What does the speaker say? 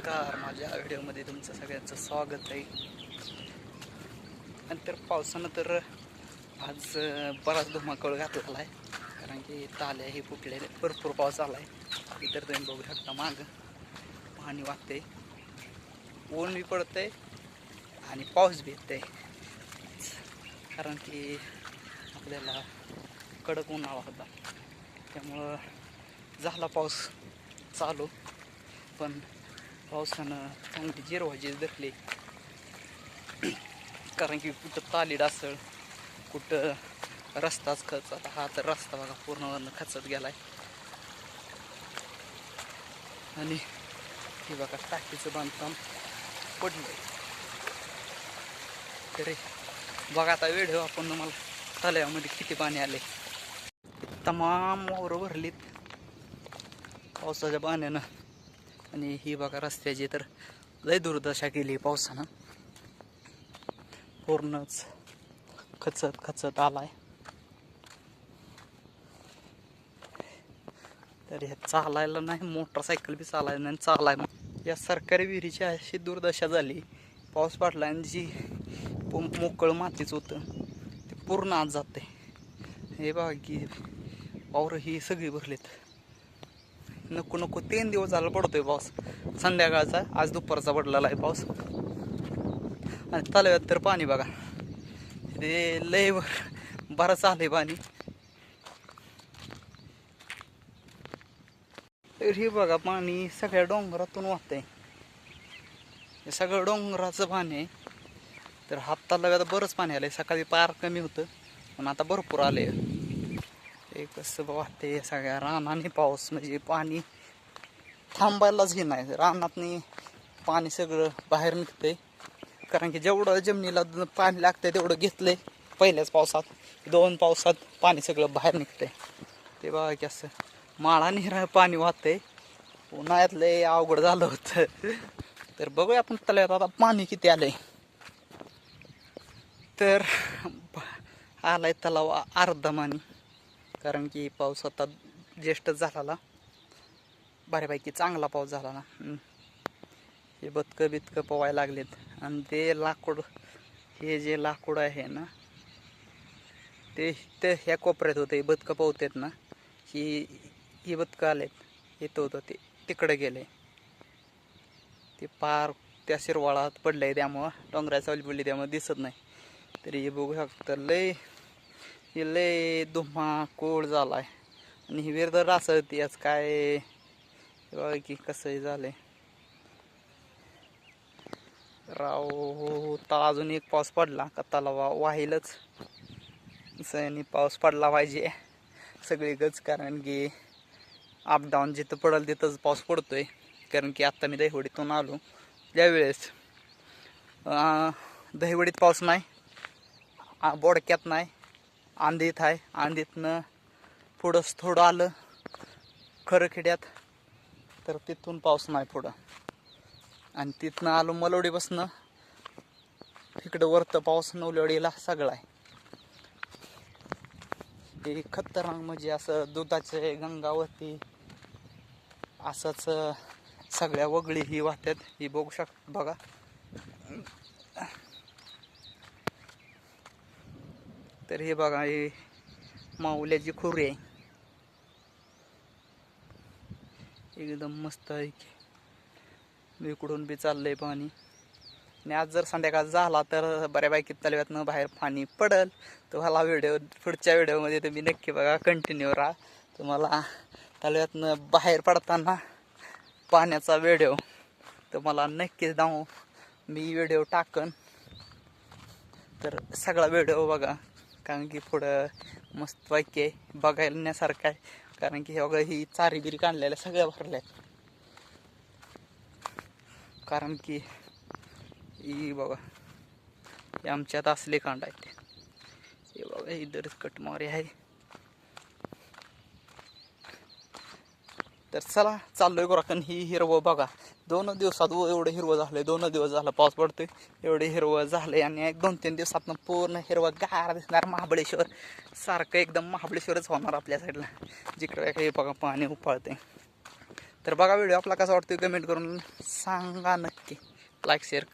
नमस्कार. माझ्या व्हिडिओमध्ये तुमचं सगळ्यांचं स्वागत आहे. नंतर पावसानं तर आज बराच धुमाकूळ घातलेला आहे कारण की ताल्या हे फुटलेले भरपूर पाऊस आला आहे इतर तुम्ही बघू शकता मागं. पाणी वाहते ऊन बी पडतंय आणि पाऊस बी येत आहे कारण की आपल्याला कडक उन्हाळा होता. त्यामुळं झाला पाऊस चालू. पण पावसानं चांगली जिरवाजी धरली कारण की कुठं तालीड असेल कुठं रस्ताच खचत आता हा तर रस्ता बघा पूर्ण खचत गेलाय आणि हे बघा टाकीचं बांधकाम पडलंय तरी बघा आता वेळ आपण तुम्हाला तलावामध्ये किती पाणी आले तमाम वावरं भरलीत पावसाच्या पाण्यानं आणि ही बघा रस्त्याची तर लय दुर्दशा केली पावसानं. पूर्णच खचत खचत आलाय. तर हे चालायला नाही मोटरसायकल बी चालायला नाही चालाय या सरकारी विहिरीची अशी दुर्दशा झाली पाऊस पडला आणि जी मोकळं मातीच होतं ते पूर्ण आत जाते हे बघा की वावरं ही सगळी भरलीत. नको नको. तीन दिवस झाला पडतोय पाऊस. संध्याकाळचा आज दुपारचा पडलेला आहे पाऊस. आणि तलाव्यात तर पाणी बघा. ते लय वर- बरंच आलंय पाणी. तर हे बघा पाणी सगळ्या डोंगरातून वाहतंय. हे सगळं डोंगराचं पाणी आहे. तर हात तलाव्यात बरंच पाणी आलंय. सकाळी पार कमी होतं पण आता भरपूर आलंय. हे कसं वाटते सगळ्या रानाने पाऊस म्हणजे पाणी थांबायलाच घे नाही. रानातनी पाणी सगळं बाहेर निघतंय. कारण की जेवढं जमिनीला पाणी लागतंय तेवढं घेतलंय पहिल्याच पावसात. दोन पावसात पाणी सगळं बाहेर निघतंय. ते बघा की असं माळा निरा पाणी वाहतंय. उन्हाळ्यात लय अवघड झालं होतं. तर बघूया आपण तल्यात आता पाणी किती आलंय. तर आलाय तलाव अर्धा मानी कारण की पाऊस आता ज्येष्ठच झाला बऱ्यापैकी चांगला पाऊस झाला ना हे बदकं बितकं पोवायला लागलेत. आणि ते लाकूड हे जे लाकूड आहे ना ते ते ह्या कोपऱ्यात होते. बदकं पोहतात ना ही ही बदकं आलेत. येतं होतं ते तिकडे गेले. ते पार त्या शिरवाळात पडलंय त्यामुळं डोंगराच्या सावली पडली त्यामुळं दिसत नाही. तरी हे बघू शकतं लय हे लय धुमा कोळ झालाय. आणि ही विरदर रासळती आज काय? हे बघा की कसं झालंय. राव हो, हो, तळा अजून एक पाऊस पडला का तलावा वाहीलच. सनी पाऊस पडला पाहिजे. सगळी गज कारण की अपडाऊन जिथं पडल तिथंच पाऊस पडतोय. कारण की आत्ता मी दहिवडीतून आलो त्यावेळेस. दहिवडीत पाऊस नाही. आ- बोडक्यात नाही. आंधीत आहे. आंधीतनं पुढंच थोडं आलं. खरखेड्यात तर तिथून पाऊस नाही पुढं. आणि तिथनं आलो मलोडीपासनं तिकडं वरतं पाऊस नवलवडीला सगळा आहे. ते खतरनाक म्हणजे असं दुधाचे गंगावती असंच सगळ्या वगळी ही वाहतात ही बघू शक बघा. तर हे बघा हे माऊल्याची खुरी आहे. एकदम मस्त आहे इकडून बी चाललंय पाणी. आणि आज जर संध्याकाळ झाला तर बऱ्यापैकी तलव्यातनं बाहेर पाणी पडल. तुम्हाला व्हिडिओ पुढच्या व्हिडिओमध्ये तुम्ही नक्की बघा कंटिन्यू राहा. तुम्हाला तलव्यातनं बाहेर पडताना पाण्याचा व्हिडिओ तुम्हाला नक्कीच दाव मी व्हिडिओ टाकन. तर सगळा व्हिडिओ बघा. कारण की पुढं मस्त वाक्य आहे बघायण्यासारखं आहे. कारण की हे बघा ही चारी बिरी काढलेल्या सगळ्या भरल्या आहेत. कारण की ही बघा हे आमच्यात असले कांड आहेत. हे बघा इधर कटमारी आहे. तर चला चाललोय गोराकन ही हिरवं बघा. दोन दिवसात व एवढं हिरवं झालंय दोन दिवस झालं पाऊस पडतोय एवढे हिरवं झालंय आणि एक दोन तीन दिवसातनं पूर्ण हिरवं गार दिसणार महाबळेश्वर. सारखं एकदम महाबळेश्वरच होणार आपल्या साईडला. जिकडे काही बघा पाणी उपाळते तर बघा व्हिडिओ आपला कसा वाटतोय कमेंट करून सांगा नक्की. Like share